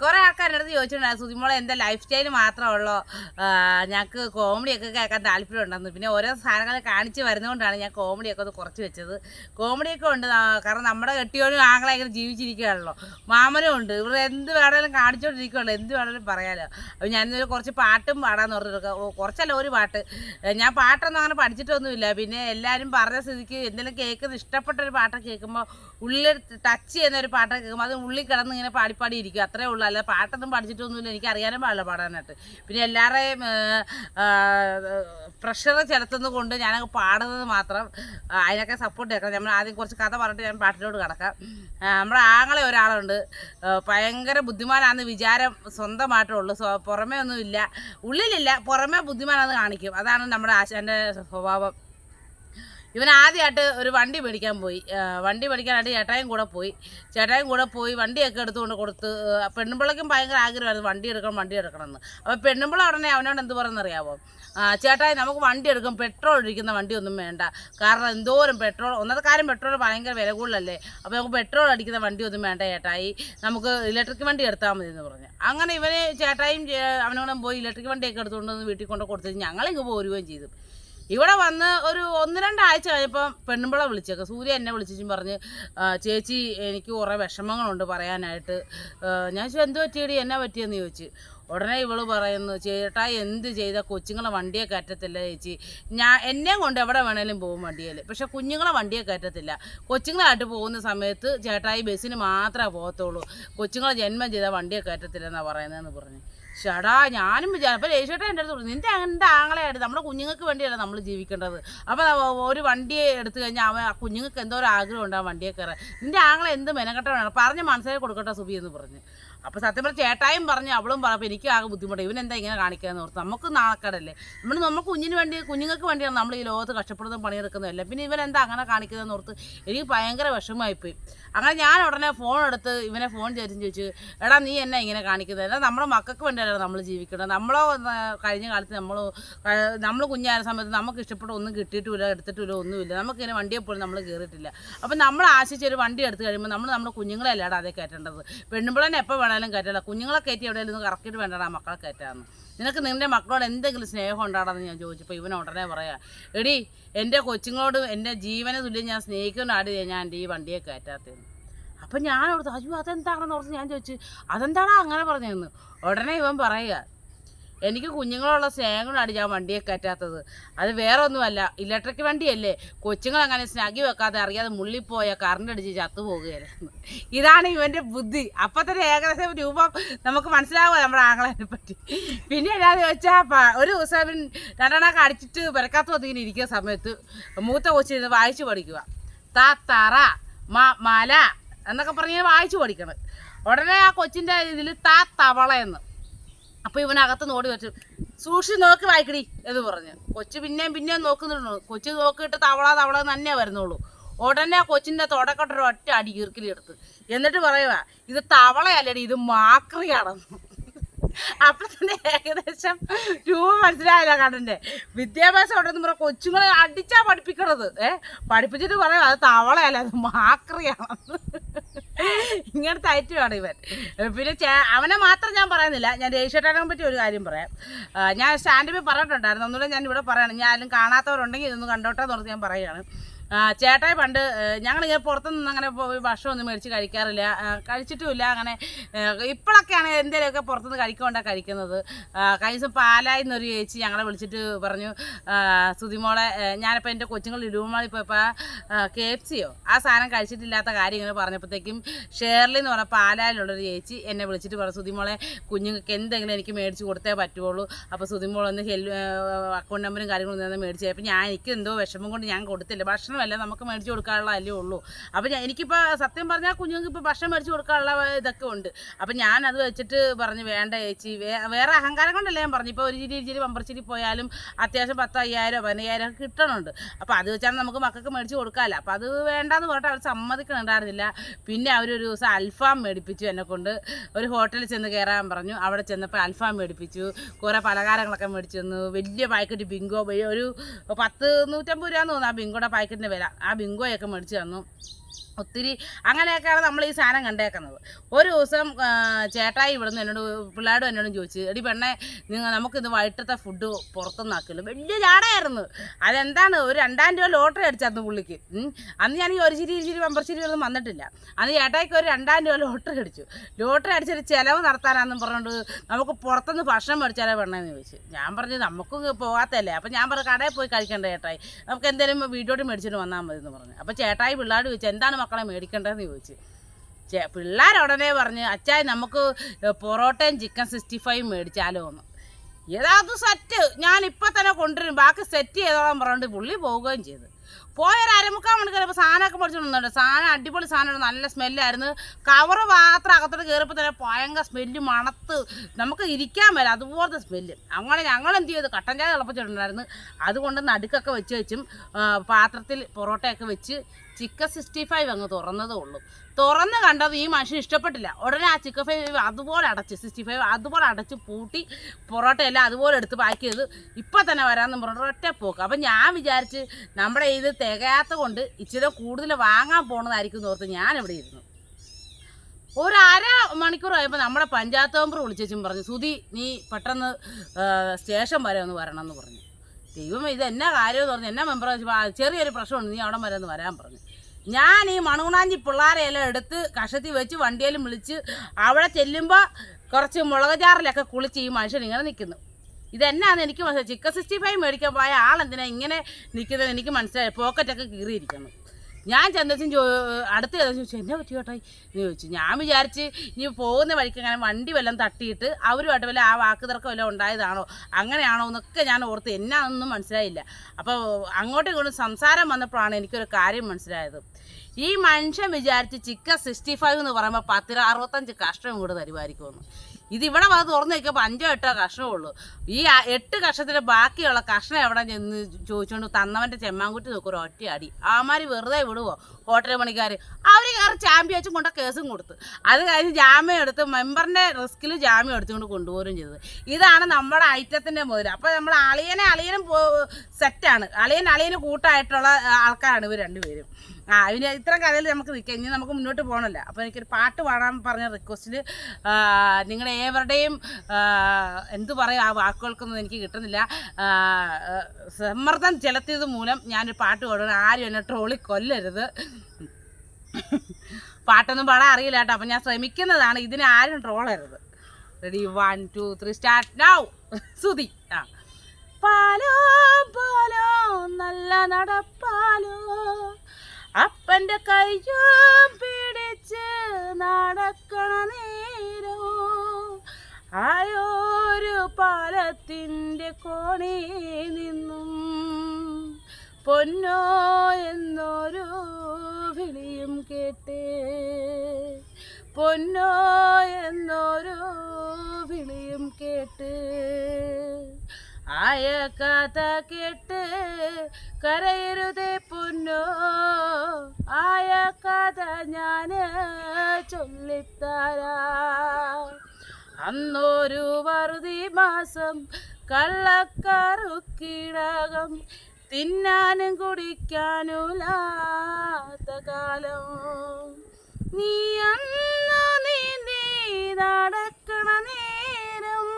കുറേ ആൾക്കാരുടെ അടുത്ത് ചോദിച്ചിട്ടുണ്ടായിരുന്നു സുതിമോളെ എന്താ ലൈഫ് സ്റ്റൈൽ മാത്രമേ ഉള്ളൂ ഞങ്ങൾക്ക് കോമഡിയൊക്കെ കേൾക്കാൻ താല്പര്യം ഉണ്ടെന്ന്. പിന്നെ ഓരോ സാധനങ്ങൾ കാണിച്ച് വരുന്നതുകൊണ്ടാണ് ഞാൻ കോമഡിയൊക്കെ ഒന്ന് കുറച്ച് വെച്ചത്. കോമഡിയൊക്കെ ഉണ്ട് കാരണം നമ്മുടെ കെട്ടിയോനും ആങ്ങളെ ഇങ്ങനെ ജീവിച്ചിരിക്കുകയാണല്ലോ. മാമനും ഉണ്ട്. ഇവർ എന്ത് വേണമെങ്കിലും കാണിച്ചുകൊണ്ടിരിക്കുകയുള്ളൂ എന്ത് വേണമെങ്കിലും പറയാലോ. അപ്പോൾ ഞാനിന്നൊരു കുറച്ച് പാട്ടും പാടാന്ന് പറഞ്ഞിട്ട് കുറച്ചല്ല ഒരു പാട്ട്. ഞാൻ പാട്ടൊന്നും അങ്ങനെ പഠിച്ചിട്ടൊന്നുമില്ല. പിന്നെ എല്ലാവരും പറഞ്ഞ സ്ഥിതിക്ക് എന്തെങ്കിലും കേൾക്കുന്ന ഇഷ്ടപ്പെട്ട ഒരു പാട്ടൊക്കെ കേൾക്കുമ്പോൾ ഉള്ളിൽ ടച്ച് ചെയ്യുന്ന ഒരു പാട്ടൊക്കെ കേൾക്കുമ്പോൾ അത് ഉള്ളിൽ കിടന്ന് ഇങ്ങനെ പാടിപ്പാടി ഇരിക്കും. അത്രേ ഉള്ളൂ. അല്ല പാട്ടൊന്നും പഠിച്ചിട്ടൊന്നുമില്ല. എനിക്ക് അറിയാനും പാടില്ല പാടാനായിട്ട്. പിന്നെ എല്ലാവരെയും പ്രഷർ ചെലുത്തുന്നത് കൊണ്ട് ഞാനങ്ങ് പാടുന്നത് മാത്രം അതിനൊക്കെ സപ്പോർട്ട് ചെയ്യണം. നമ്മൾ ആദ്യം കുറച്ച് കഥ പറഞ്ഞിട്ട് ഞാൻ പാട്ടിലോട്ട് കിടക്കാം. നമ്മുടെ ആങ്ങളെ ഒരാളുണ്ട്. ഭയങ്കര ബുദ്ധിമാനാണെന്ന് വിചാരം സ്വന്തമായിട്ടേ ഉള്ളൂ. പുറമേ ഒന്നും ഇല്ല. ഉള്ളിലില്ല. പുറമേ ബുദ്ധിമാനാന്ന് കാണിക്കും. അതാണ് നമ്മുടെ ആശാന്റെ സ്വഭാവം. ഇവൻ ആദ്യമായിട്ട് ഒരു വണ്ടി മേടിക്കാൻ പോയി. വണ്ടി മേടിക്കാനായിട്ട് ചേട്ടായും കൂടെ പോയി. ചേട്ടായും കൂടെ പോയി വണ്ടിയൊക്കെ എടുത്തുകൊണ്ട് കൊടുത്ത് ആ, പെണ്ണുമ്പിള്ളയ്ക്കും ഭയങ്കര ആഗ്രഹമായിരുന്നു വണ്ടി എടുക്കണം വണ്ടി എടുക്കണം എന്ന് അപ്പോൾ പെണ്ണുമ്പിള ഉടനെ അവനോട് എന്ത് പറയുന്നറിയാവോ? ചേട്ടായ നമുക്ക് വണ്ടി എടുക്കും പെട്രോൾ ഒഴിക്കുന്ന വണ്ടിയൊന്നും വേണ്ട. കാരണം എന്തോരം പെട്രോൾ ഒന്നത്തെ കാര്യം പെട്രോൾ ഭയങ്കര വില കൂടുതലല്ലേ? അപ്പോൾ നമുക്ക് പെട്രോൾ അടിക്കുന്ന വണ്ടിയൊന്നും വേണ്ട ചേട്ടായി. നമുക്ക് ഇലക്ട്രിക് വണ്ടി എടുത്താൽ മതി എന്ന് പറഞ്ഞു. അങ്ങനെ ഇവന് ചേട്ടായും അവനോടും പോയി ഇലക്ട്രിക് വണ്ടിയൊക്കെ എടുത്തുകൊണ്ട് വന്ന് വീട്ടിൽ കൊണ്ട് കൊടുത്തിട്ട് ഞങ്ങളിങ്ങ് പോരുകയും ചെയ്തു. ഇവിടെ വന്ന് ഒരു ഒന്ന് രണ്ടാഴ്ച കഴിഞ്ഞപ്പം പെണ്ണുമ്പിള വിളിച്ചേക്ക. സൂര്യ എന്നെ വിളിച്ചും പറഞ്ഞ് ചേച്ചി എനിക്ക് കുറേ വിഷമങ്ങളുണ്ട് പറയാനായിട്ട്. ഞാൻ ചോദിച്ചു എന്ത് പറ്റിയടി? എന്നാ പറ്റിയെന്ന്? ചോദിച്ചു. ഉടനെ ഇവൾ പറയുന്നു ചേട്ടാ എന്ത് ചെയ്ത? കൊച്ചുങ്ങളെ വണ്ടിയെ കയറ്റത്തില്ല ചേച്ചി. ഞാൻ എന്നെ കൊണ്ട് എവിടെ വേണേലും പോകും വണ്ടിയിൽ പക്ഷെ കുഞ്ഞുങ്ങളെ വണ്ടിയെ കയറ്റത്തില്ല. കൊച്ചുങ്ങളായിട്ട് പോകുന്ന സമയത്ത് ചേട്ടായി ബസ്സിന് മാത്രമേ പോകത്തുള്ളൂ. കൊച്ചുങ്ങളെ ജന്മം ചെയ്താൽ വണ്ടിയെ കയറ്റത്തില്ലെന്നാണ് പറയുന്നതെന്ന് പറഞ്ഞു. ചേടാ ഞാനും വിചാരിച്ചു അപ്പോൾ രേഷേട്ടാ എന്റെ അടുത്ത് പറഞ്ഞു നിന്റെ എന്റെ ആങ്ങളെയായിട്ട് നമ്മുടെ കുഞ്ഞുങ്ങൾക്ക് വേണ്ടിയല്ല നമ്മൾ ജീവിക്കേണ്ടത്? അപ്പോൾ ഒരു വണ്ടിയെ എടുത്തു കഴിഞ്ഞാൽ അവൻ കുഞ്ഞുങ്ങൾക്ക് എന്തോ ഒരു ആഗ്രഹം ഉണ്ട് വണ്ടിയെ കയറാൻ. നിന്റെ ആങ്ങളെ എന്ത് മെനക്കെട്ടാണ് പറഞ്ഞ് മനസ്സിലാക്കി കൊടുക്കട്ടെ സുബി എന്ന് പറഞ്ഞു. അപ്പോൾ സത്യം പറഞ്ഞ ചേട്ടായും പറഞ്ഞു അവളും പറഞ്ഞു എനിക്ക് ആകെ ബുദ്ധിമുട്ട്. ഇവൻ എന്താ ഇങ്ങനെ കാണിക്കാന്ന് ഓർത്ത്. നമുക്ക് നാണക്കേടല്ലേ നമ്മൾ നമ്മൾ കുഞ്ഞിന് വേണ്ടി കുഞ്ഞുങ്ങൾക്ക് വേണ്ടിയാണ് നമ്മൾ ഈ ലോകത്ത് കഷ്ടപ്പെടുന്നതും പണിയെടുക്കുന്നതല്ല പിന്നെ ഇവൻ എന്താ അങ്ങനെ കാണിക്കുന്നതെന്ന് ഓർത്ത് എനിക്ക് ഭയങ്കര വിഷമമായിപ്പോയി. അങ്ങനെ ഞാൻ ഉടനെ ഫോൺ എടുത്ത് ഇവനെ ഫോൺ ചെയ്തും ചോദിച്ചു എടാ നീ എന്നെ ഇങ്ങനെ കാണിക്കുന്നത്? എടാ നമ്മുടെ മക്കൾക്ക് വേണ്ടിയല്ല നമ്മൾ ജീവിക്കണം നമ്മളോ കഴിഞ്ഞ കാലത്ത് നമ്മൾ നമ്മൾ കുഞ്ഞായ സമയത്ത് നമുക്ക് ഇഷ്ടപ്പെട്ട ഒന്നും കിട്ടിയിട്ടില്ല എടുത്തിട്ടില്ല ഒന്നുമില്ല. നമുക്കിങ്ങനെ വണ്ടിയെ പോലും നമ്മൾ കയറിയിട്ടില്ല അപ്പം നമ്മൾ ആശിച്ചൊരു വണ്ടി എടുത്ത് കഴിയുമ്പോൾ നമ്മൾ നമ്മുടെ കുഞ്ഞുങ്ങളെ അല്ലാതെ അതേ കയറ്റേണ്ടത്? പെണ്ണുമ്പിളനെ എപ്പോൾ വേണേലും കയറ്റില്ല കുഞ്ഞുങ്ങളെ കയറ്റി എവിടെയെങ്കിലും കറക്കിയിട്ട് വേണ്ടടാ മക്കളെ കയറ്റാന്ന്. നിനക്ക് നിന്റെ മക്കളോട് എന്തെങ്കിലും സ്നേഹം ഉണ്ടാടാന്ന് ഞാൻ ചോദിച്ചപ്പോൾ ഇവൻ ഉടനെ പറയാ എടി എന്റെ കൊച്ചുങ്ങളോട് എന്റെ ജീവനെ തുല്യം ഞാൻ സ്നേഹിക്കുന്നതാടി ഞാൻ എന്റെ ഈ വണ്ടിയെ കയറ്റാത്തതെന്ന് അപ്പം ഞാൻ ഓർത്ത് അയ്യോ അതെന്താണെന്ന് ഓർത്ത് ഞാൻ ചോദിച്ചു അതെന്താണോ അങ്ങനെ പറഞ്ഞതെന്ന്? ഉടനെ ഇവൻ പറയുക എനിക്ക് കുഞ്ഞുങ്ങളുള്ള സ്നേഹം കൊണ്ടാണ് ഞാൻ വണ്ടിയെ കയറ്റാത്തത്. അത് വേറെ ഒന്നുമല്ല ഇലക്ട്രിക് വണ്ടിയല്ലേ. കൊച്ചുങ്ങൾ അങ്ങനെ സ്നഗി വെക്കാതെ അറിയാതെ മുള്ളിപ്പോയ കറണ്ട് അടിച്ച് ചത്തുപോകുകയായിരുന്നു ഇതാണ് ഇവന്റെ ബുദ്ധി. അപ്പം തന്നെ ഏകദേശം രൂപം നമുക്ക് മനസ്സിലാവുക നമ്മുടെ ആങ്ങളതിനെ പറ്റി? പിന്നെ എന്നാന്ന് ചോദിച്ചാൽ ഒരു ദിവസം അവൻ കടിച്ചിട്ട് അടിച്ചിട്ട് പെരക്കാത്ത ഇരിക്കുന്ന സമയത്ത് മൂത്ത കൊച്ചിരുന്ന് വായിച്ചു പഠിക്കുക താ തറ മ മല എന്നൊക്കെ പറഞ്ഞ് വായിച്ചു പഠിക്കണം. ഉടനെ ആ കൊച്ചിന്റെ ഇതിൽ താ തവളയെന്ന് അപ്പോൾ ഇവനകത്ത് നോടി വെച്ചു. സൂക്ഷിച്ച് നോക്കി വായിക്കടി എന്ന് പറഞ്ഞു. കൊച്ചു പിന്നെയും പിന്നെയും നോക്കുന്നുള്ളൂ കൊച്ചു നോക്കിയിട്ട് തവള തവള തന്നെ വരുന്നുള്ളൂ. ഉടനെ കൊച്ചിന്റെ തുടക്കട്ടൊരു ഒറ്റ അടി കീർക്കിലെടുത്ത് എന്നിട്ട് പറയുക ഇത് തവളയല്ലടി ഇത് മാക്രിയാണെന്ന്. അപ്പൊ തന്നെ ഏകദേശം രൂപ മനസ്സിലായില്ല കണ്ടന്റെ വിദ്യാഭ്യാസം ഉണ്ടെന്ന് പറയാം കൊച്ചുങ്ങളെ അടിച്ചാ പഠിപ്പിക്കണത്. ഏഹ് പഠിപ്പിച്ചിട്ട് പറയാം അത് തവളയല്ല അത് മാക്രിയാണെന്ന്. ഇങ്ങനത്തെ ഐറ്റമാണ് ഇവൻ. പിന്നെ അവനെ മാത്രം ഞാൻ പറയുന്നില്ല. ഞാൻ രജിഷേട്ടനെ പറ്റി ഒരു കാര്യം പറയാം. ഞാൻ സ്റ്റാൻഡിൽ പറഞ്ഞിട്ടുണ്ടായിരുന്നു. ഒന്നുകൂടെ ഞാൻ ഇവിടെ പറയണം. ഞാൻ ആരും കാണാത്തവരുണ്ടെങ്കിൽ ഇതൊന്ന് കണ്ടോട്ടെ എന്ന് പറഞ്ഞ് ഞാൻ പറയുകയാണ്. ചേട്ടായി പണ്ട് ഞങ്ങളിങ്ങനെ പുറത്തുനിന്ന് അങ്ങനെ ഭക്ഷണമൊന്നും മേടിച്ച് കഴിക്കാറില്ല. കഴിച്ചിട്ടുമില്ല അങ്ങനെ ഇപ്പോഴൊക്കെയാണ് എന്തെങ്കിലുമൊക്കെ പുറത്തുനിന്ന് കഴിക്കൊണ്ടാണ് കഴിക്കുന്നത്. കഴിഞ്ഞ ദിവസം പാലായി എന്നൊരു ചേച്ചി ഞങ്ങളെ വിളിച്ചിട്ട് പറഞ്ഞു സുതിമോളെ ഞാനിപ്പോൾ എന്റെ കൊച്ചുങ്ങൾ ഇടുമാളി പോയപ്പോൾ കെ എഫ് സിയോ? ആ സാധനം കഴിച്ചിട്ടില്ലാത്ത കാര്യം ഇങ്ങനെ പറഞ്ഞപ്പോഴത്തേക്കും ഷേർലി എന്ന് പറഞ്ഞ പാലായിലുള്ളൊരു ചേച്ചി എന്നെ വിളിച്ചിട്ട് പറഞ്ഞു സുതിമോളെ കുഞ്ഞുങ്ങൾക്ക് എന്തെങ്കിലും എനിക്ക് മേടിച്ച് കൊടുത്തേ പറ്റുള്ളൂ അപ്പോൾ സുതിമോളൊന്ന് ഹെൽ അക്കൗണ്ട് നമ്പറും കാര്യങ്ങളും തന്നെ മേടിച്ചു അപ്പോൾ ഞാൻ എനിക്ക് എന്തോ വിഷമം കൊണ്ട് ഞാൻ കൊടുത്തില്ല. ഭക്ഷണമല്ല നമുക്ക് മേടിച്ച് കൊടുക്കാനുള്ള അല്ലേ ഉള്ളൂ. അപ്പോൾ എനിക്കിപ്പോൾ സത്യം പറഞ്ഞാൽ കുഞ്ഞുങ്ങൾക്ക് ഇപ്പോൾ ഭക്ഷണം മേടിച്ച് കൊടുക്കാനുള്ള ഇതൊക്കെ ഉണ്ട്. അപ്പോൾ ഞാൻ അത് വെച്ചിട്ട് പറഞ്ഞു വേണ്ട ചേച്ചി വേറെ അഹങ്കാരം കൊണ്ടല്ല ഞാൻ പറഞ്ഞു. ഇപ്പോൾ ഒരു ചിരി ചിരി പമ്പർച്ചിരി പോയാലും അത്യാവശ്യം പത്ത് അയ്യായിരം പതിനയ്യായിരം ഒക്കെ കിട്ടണുണ്ട്. അപ്പോൾ അത് വെച്ചാണ് നമുക്ക് മക്കൾക്ക് മേടിച്ച് കൊടുക്കാമല്ലോ അപ്പോൾ അത് വേണ്ടാന്ന് പറഞ്ഞിട്ട് അവർ സമ്മതിക്കണുണ്ടായിരുന്നില്ല. പിന്നെ അവരൊരു ദിവസം അൽഫാം മേടിപ്പിച്ചു എന്നെ കൊണ്ട്. ഒരു ഹോട്ടലിൽ ചെന്ന് കയറാൻ പറഞ്ഞു. അവിടെ ചെന്നപ്പോൾ അൽഫാം മേടിപ്പിച്ചു. കുറേ പലഹാരങ്ങളൊക്കെ മേടിച്ചു തന്നു. വലിയ പാക്കറ്റ് ബിങ്കോ ഒരു പത്ത് നൂറ്റമ്പത് രൂപ തോന്നുന്നു ആ ബിങ്കോടെ പാക്കറ്റിന്റെ വില ആ ബിങ്കോയൊക്കെ മേടിച്ച് തന്നു. ഒത്തിരി അങ്ങനെയൊക്കെയാണ് നമ്മൾ ഈ സാധനം കണ്ടേക്കുന്നത്. ഒരു ദിവസം ചേട്ടായി ഇവിടുന്ന് എന്നോട് പിള്ളേരോട് എന്നോടും ചോദിച്ചു എടി പെണ്ണെ നിങ്ങൾ നമുക്കിത് വൈകിട്ടത്തെ ഫുഡ് പുറത്തുനിന്ന് ആക്കിയല്ലോ വലിയ ചാടായിരുന്നു. അതെന്താണ്? ഒരു രണ്ടായിരം രൂപ ലോട്ടറി അടിച്ചായിരുന്നു പുള്ളിക്ക്. അന്ന് ഞാൻ ഈ ഒരു ചിരി ചിരി മെമ്പർഷിരി ഒന്നും വന്നിട്ടില്ല. അന്ന് ചേട്ടായിക്ക് ഒരു രണ്ടായിരം രൂപ ലോട്ടറി അടിച്ചു. ലോട്ടറി അടിച്ചൊരു ചിലവ് നടത്താനാന്നും പറഞ്ഞുകൊണ്ട് നമുക്ക് പുറത്തുനിന്ന് ഭക്ഷണം മേടിച്ചാലേ പെണ്ണെന്ന് ചോദിച്ചു. ഞാൻ പറഞ്ഞു നമുക്ക് പോകാത്തല്ലേ അപ്പം ഞാൻ പറഞ്ഞു കടയിൽ പോയി കഴിക്കണ്ട ചേട്ടായി. നമുക്ക് എന്തെങ്കിലും വീട്ടിലോട്ട് മേടിച്ചിട്ട് വന്നാൽ മതി എന്ന് പറഞ്ഞു. അപ്പോൾ ചേട്ടായി പിള്ളേർ ചോദിച്ചു എന്താണ് മക്കളെ മേടിക്കേണ്ടതെന്ന് ചോദിച്ചു. ഉടനെ പറഞ്ഞ് അച്ചായി നമുക്ക് പൊറോട്ടയും ചിക്കൻ സിക്സ്റ്റി ഫൈവ് മേടിച്ചാലോ എന്ന്. ഏതാത് സെറ്റ്. ഞാൻ ഇപ്പം തന്നെ കൊണ്ടുവരും. ബാക്കി സെറ്റ് ചെയ്തോളാൻ പറഞ്ഞിട്ട് പുള്ളി പോവുകയും ചെയ്തു. പോയൊരു അരമുക്കാൻ മണിക്കൂർ ഇപ്പോൾ സാധനമൊക്കെ മേടിച്ചിട്ടുണ്ടോ സാധനം അടിപൊളി സാധനമാണ്. നല്ല സ്മെല്ലായിരുന്നു. കവറ് മാത്രം അകത്തോട്ട് കയറിയപ്പോൾ തന്നെ ഭയങ്കര സ്മെല്ല് മണത്ത്. നമുക്ക് ഇരിക്കാൻ വരാം അതുപോലത്തെ സ്മെല്ല്. അങ്ങനെ ഞങ്ങൾ എന്ത് ചെയ്തു? കട്ടൻ ചായ തിളപ്പിച്ചിട്ടുണ്ടായിരുന്നു. അതുകൊണ്ട് നടുക്കൊക്കെ വെച്ച് വെച്ചും പാത്രത്തിൽ പൊറോട്ടയൊക്കെ വെച്ച് ചിക്കൻ സിക്സ്റ്റി ഫൈവ് അങ്ങ് തുറന്നതേ ഉള്ളൂ. തുറന്ന് കണ്ടത് ഈ മനുഷ്യന് ഇഷ്ടപ്പെട്ടില്ല. ഉടനെ ആ ചിക്കൻ ഫൈവ് അതുപോലെ അടച്ച് സിക്സ്റ്റി ഫൈവ് അതുപോലെ അടച്ച് പൂട്ടി പൊറോട്ട എല്ലാം അതുപോലെ എടുത്ത് പാക്ക് ചെയ്ത് ഇപ്പം തന്നെ വരാമെന്ന് പറഞ്ഞിട്ട് ഒറ്റ പോക്ക്. അപ്പം ഞാൻ വിചാരിച്ച് നമ്മുടെ ഇത് തികയാത്ത കൊണ്ട് ഇച്ചിരി കൂടുതൽ വാങ്ങാൻ പോണതായിരിക്കും എന്ന് ഓർത്ത് ഞാനിവിടെ ഇരുന്നു. ഒരു അര മണിക്കൂർ ആയപ്പോൾ നമ്മുടെ പഞ്ചായത്ത് മെമ്പർ വിളിച്ചും പറഞ്ഞു സുധി നീ പെട്ടെന്ന് സ്റ്റേഷൻ വരെ ഒന്ന് വരണമെന്ന് പറഞ്ഞു. ദൈവം ഇത് എന്നാ കാര്യമെന്ന് പറഞ്ഞു. എന്നാ മെമ്പർ ചെറിയൊരു പ്രശ്നമുണ്ട് നീ അവിടെ വരെ ഒന്ന് വരാൻ പറഞ്ഞു. ഞാൻ ഈ മണുണാഞ്ചി പിള്ളേരെയെല്ലാം എടുത്ത് കഷത്തി വെച്ച് വണ്ടിയിലും വിളിച്ച് അവിടെ ചെല്ലുമ്പോൾ കുറച്ച് മുളക് ചാറിലൊക്കെ കുളിച്ച് ഈ മനുഷ്യൻ ഇങ്ങനെ നിൽക്കുന്നു ഇതെന്നാന്ന് എനിക്ക് മനസ്സിലായി. ചിക്കൻ സിക്സ്റ്റി ഫൈവ് മേടിക്കാൻ പോയ ആൾ ആളെന്തിനാ ഇങ്ങനെ നിൽക്കുന്നത് എനിക്ക് മനസ്സിലായി. പോക്കറ്റൊക്കെ കീറിയിരിക്കുന്നു. ഞാൻ ചെന്നച്ചും ചോ അടുത്ത് ചോദിച്ചു എന്നെ പറ്റി കേട്ടോ എന്ന് ചോദിച്ചു. ഞാൻ വിചാരിച്ച് ഇനി പോകുന്ന വഴിക്ക് അങ്ങനെ വണ്ടി വല്ലതും തട്ടിയിട്ട് അവരുമായിട്ട് വല്ല ആ വാക്ക് തർക്കം വല്ലതും ഉണ്ടായതാണോ അങ്ങനെയാണോ എന്നൊക്കെ ഞാൻ ഓർത്ത് എന്നാണെന്നൊന്നും മനസ്സിലായില്ല. അപ്പോൾ അങ്ങോട്ടും ഇങ്ങോട്ടും സംസാരം വന്നപ്പോഴാണ് എനിക്കൊരു കാര്യം മനസ്സിലായത്. ഈ മനുഷ്യൻ വിചാരിച്ച് ചിക്കൻ സിക്സ്റ്റി ഫൈവ് എന്ന് പറയുമ്പോൾ പത്തിര അറുപത്തഞ്ച് കഷ്ണം കൂടെ തരുമായിരിക്കുമെന്ന്. ഇതിവിടെ വന്ന് തുറന്നു വയ്ക്കുമ്പോൾ അഞ്ചോ എട്ടോ കഷ്ണമേ ഉള്ളൂ. ഈ എട്ട് കഷ്ണത്തിന്റെ ബാക്കിയുള്ള കഷ്ണം എവിടെ ചെന്ന് ചോദിച്ചുകൊണ്ട് തന്നവന്റെ ചെമ്മാങ്കുറ്റി നോക്കും ഒരു ഒറ്റ അടി. ആമാര് വെറുതെ വിടുവോ ഹോട്ടൽ പണിക്കാർ അവർ കയറി ചാമ്പ്യം വെച്ചും കൊണ്ട കേസും കൊടുത്ത്. അത് കഴിഞ്ഞ് ജാമ്യം എടുത്ത് മെമ്പറിന്റെ റിസ്കിൽ ജാമ്യം എടുത്തുകൊണ്ട് കൊണ്ടുപോരും ചെയ്തത്. ഇതാണ് നമ്മുടെ ഐറ്റത്തിന്റെ മുതൽ അപ്പോൾ നമ്മൾ അളിയനെ അളിയനും സെറ്റാണ് അളിയൻ അളിയന് കൂട്ടായിട്ടുള്ള ആൾക്കാരാണ് ഇവർ രണ്ടുപേരും. ആ ഇനി ഇത്രയും കഥയിൽ നമുക്ക് നിൽക്കാം. ഇനി നമുക്ക് മുന്നോട്ട് പോകണമല്ലോ. അപ്പോൾ എനിക്കൊരു പാട്ട് പാടാൻ പറഞ്ഞ റിക്വസ്റ്റിൽ നിങ്ങളുടെ ഏവരുടെയും എന്തു പറയും ആ വാക്കുകൾക്കൊന്നും എനിക്ക് കിട്ടുന്നില്ല. സമ്മർദ്ദം ചെലുത്തിയത് മൂലം ഞാനൊരു പാട്ട് പാടുക ആരും എന്നെ ട്രോളി കൊല്ലരുത്. പാട്ടൊന്നും പാടാൻ അറിയില്ല കേട്ടോ. അപ്പം ഞാൻ ശ്രമിക്കുന്നതാണ്. ഇതിനെ ആരും ട്രോളരുത് ready one two three start now Suthi ആ. പാലോ പാലോ നല്ല നടപ്പാലോ. അപ്പന്റെ കൈയും പിടിച്ച് നടക്കണ നേരോ ആയോരു പാലത്തിന്റെ കോണി നിന്നും പൊന്നോ എന്നൊരു വിളിയും കേട്ട് പൊന്നോ എന്നൊരു വിളിയും കേട്ട് ആയ കഥ കേട്ട് കരയരുതേ ചൊല്ലിത്തരാ. അന്നൊരു വറുതി മാസം കള്ളക്കറുക്കിടകം തിന്നാനും കുടിക്കാനുലാത്ത കാലം. നീ അന്ന് നടക്കണ നേരം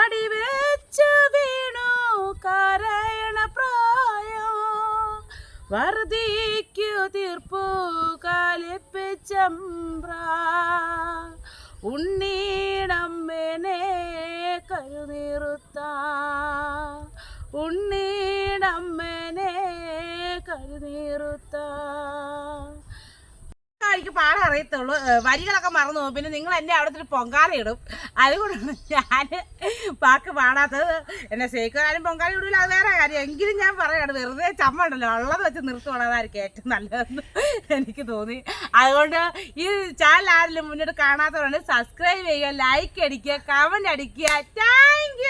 അടിവെച്ച് വീണു കരയണ പ്രായോ. വർദ്ധിക്കു തീർപ്പു കാലിപ്പിച്ചമ്പ്ര ഉണ്ണീടമ്മനെ കരുനീറുത്ത ഉണ്ണീടമ്മനെ കരുനീറുത്ത എനിക്ക് പാടം അറിയത്തുള്ളൂ. വരികളൊക്കെ മറന്നു പോകും. പിന്നെ നിങ്ങൾ എന്നെ അവിടെ ഒരു പൊങ്കാല ഇടും അതുകൊണ്ടാണ് ഞാൻ പാക്ക് പാടാത്തത്. എന്നെ സ്നേഹിക്കാനും പൊങ്കാല ഇടില്ല അത് വേറെ കാര്യം. എങ്കിലും ഞാൻ പറയാണ് വെറുതെ ചമ്മ ഉണ്ടല്ലോ ഉള്ളത് വെച്ച് നിർത്തുവാണ്. അതായിരിക്കും ഏറ്റവും നല്ലതെന്ന് എനിക്ക് തോന്നി. അതുകൊണ്ട് ഈ ചാനൽ ആരെങ്കിലും മുന്നോട്ട് കാണാത്തവരാണ് സബ്സ്ക്രൈബ് ചെയ്യുക ലൈക്ക് അടിക്കുക കമന്റ് അടിക്കുക. താങ്ക്